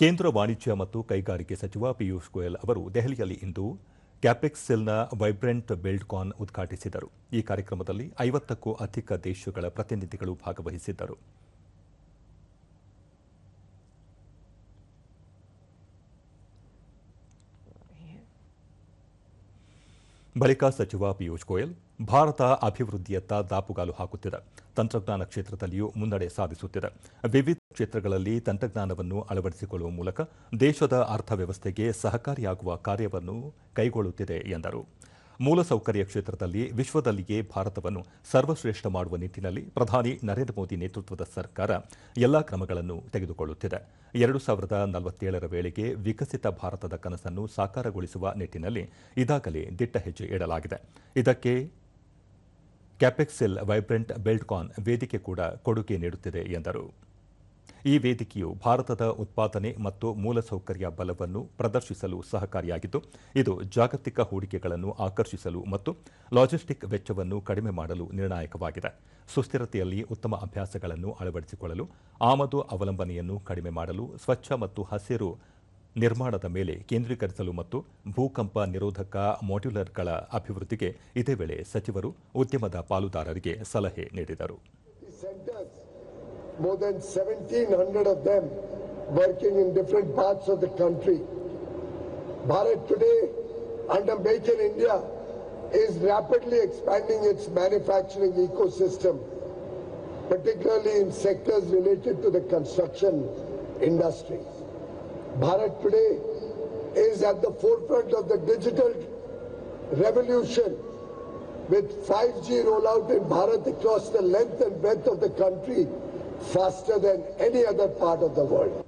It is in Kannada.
ಕೇಂದ್ರ ವಾಣಿಜ್ಯ ಮತ್ತು ಕೈಗಾರಿಕೆ ಸಚಿವ ಪಿಯೂಷ್ ಗೋಯಲ್ ಅವರು ದೆಹಲಿಯಲ್ಲಿ ಇಂದು ಕ್ಯಾಪೆಕ್ಸೆಲ್ನ ವೈಬ್ರೆಂಟ್ ಬಿಲ್ಡ್ಕಾನ್ ಉದ್ಘಾಟಿಸಿದರು. ಈ ಕಾರ್ಯಕ್ರಮದಲ್ಲಿ ಐವತ್ತಕ್ಕೂ ಅಧಿಕ ದೇಶಗಳ ಪ್ರತಿನಿಧಿಗಳು ಭಾಗವಹಿಸಿದ್ದರು. ಬಳಿಕ ಸಚಿವ ಪಿಯೂಷ್ ಗೋಯಲ್, ಭಾರತ ಅಭಿವೃದ್ಧಿಯತ್ತ ದಾಪುಗಾಲು ಹಾಕುತ್ತಿದೆ. ತಂತ್ರಜ್ಞಾನ ಕ್ಷೇತ್ರದಲ್ಲಿಯೂ ಮುನ್ನಡೆ ಸಾಧಿಸುತ್ತಿದೆ. ವಿವಿಧ ಕ್ಷೇತ್ರಗಳಲ್ಲಿ ತಂತ್ರಜ್ಞಾನವನ್ನು ಅಳವಡಿಸಿಕೊಳ್ಳುವ ಮೂಲಕ ದೇಶದ ಅರ್ಥವ್ಯವಸ್ಥೆಗೆ ಸಹಕಾರಿಯಾಗುವ ಕಾರ್ಯವನ್ನು ಕೈಗೊಳ್ಳುತ್ತಿದೆ ಎಂದರು. ಮೂಲಸೌಕರ್ಯ ಕ್ಷೇತ್ರದಲ್ಲಿ ವಿಶ್ವದಲ್ಲಿಯೇ ಭಾರತವನ್ನು ಸರ್ವಶ್ರೇಷ್ಠ ಮಾಡುವ ನಿಟ್ಟಿನಲ್ಲಿ ಪ್ರಧಾನಿ ನರೇಂದ್ರ ಮೋದಿ ನೇತೃತ್ವದ ಸರ್ಕಾರ ಎಲ್ಲಾ ಕ್ರಮಗಳನ್ನು ತೆಗೆದುಕೊಳ್ಳುತ್ತಿದೆ. ಎರಡು ಸಾವಿರದ ನಲವತ್ತೇಳರ ವೇಳೆಗೆ ವಿಕಸಿತ ಭಾರತದ ಕನಸನ್ನು ಸಾಕಾರಗೊಳಿಸುವ ನಿಟ್ಟಿನಲ್ಲಿ ಇದಾಗಲೇ ದಿಟ್ಟ ಹೆಜ್ಜೆ ಇಡಲಾಗಿದೆ. ಇದಕ್ಕೆ ಕ್ಯಾಪೆಕ್ಸೆಲ್ ವೈಬ್ರೆಂಟ್ ಬೆಲ್ಟ್ಕಾನ್ ವೇದಿಕೆ ಕೂಡ ಕೊಡುಗೆ ನೀಡುತ್ತಿದೆ ಎಂದರು. ಈ ವೇದಿಕೆಯು ಭಾರತದ ಉತ್ಪಾದನೆ ಮತ್ತು ಮೂಲಸೌಕರ್ಯ ಬಲವನ್ನು ಪ್ರದರ್ಶಿಸಲು ಸಹಕಾರಿಯಾಗಿದ್ದು, ಇದು ಜಾಗತಿಕ ಹೂಡಿಕೆಗಳನ್ನು ಆಕರ್ಷಿಸಲು ಮತ್ತು ಲಾಜಿಸ್ಟಿಕ್ ವೆಚ್ಚವನ್ನು ಕಡಿಮೆ ಮಾಡಲು ನಿರ್ಣಾಯಕವಾಗಿದೆ. ಸುಸ್ಥಿರತೆಯಲ್ಲಿ ಉತ್ತಮ ಅಭ್ಯಾಸಗಳನ್ನು ಅಳವಡಿಸಿಕೊಳ್ಳಲು, ಆಮದು ಅವಲಂಬನೆಯನ್ನು ಕಡಿಮೆ ಮಾಡಲು, ಸ್ವಚ್ಛ ಮತ್ತು ಹಸಿರು ನಿರ್ಮಾಣದ ಮೇಲೆ ಕೇಂದ್ರೀಕರಿಸಲು ಮತ್ತು ಭೂಕಂಪ ನಿರೋಧಕ ಮಾಡ್ಯುಲರ್ಗಳ ಅಭಿವೃದ್ಧಿಗೆ ಇದೇ ವೇಳೆ ಸಚಿವರು ಉದ್ಯಮದ ಪಾಲುದಾರರಿಗೆ ಸಲಹೆ ನೀಡಿದರು. More than 1700 of them working in different parts of the country. Bharat today, under Make in India, is rapidly expanding its manufacturing ecosystem, particularly in sectors related to the construction industry. Bharat today is at the forefront of the digital revolution with 5G rollout in Bharat across the length and breadth of the country faster than any other part of the world.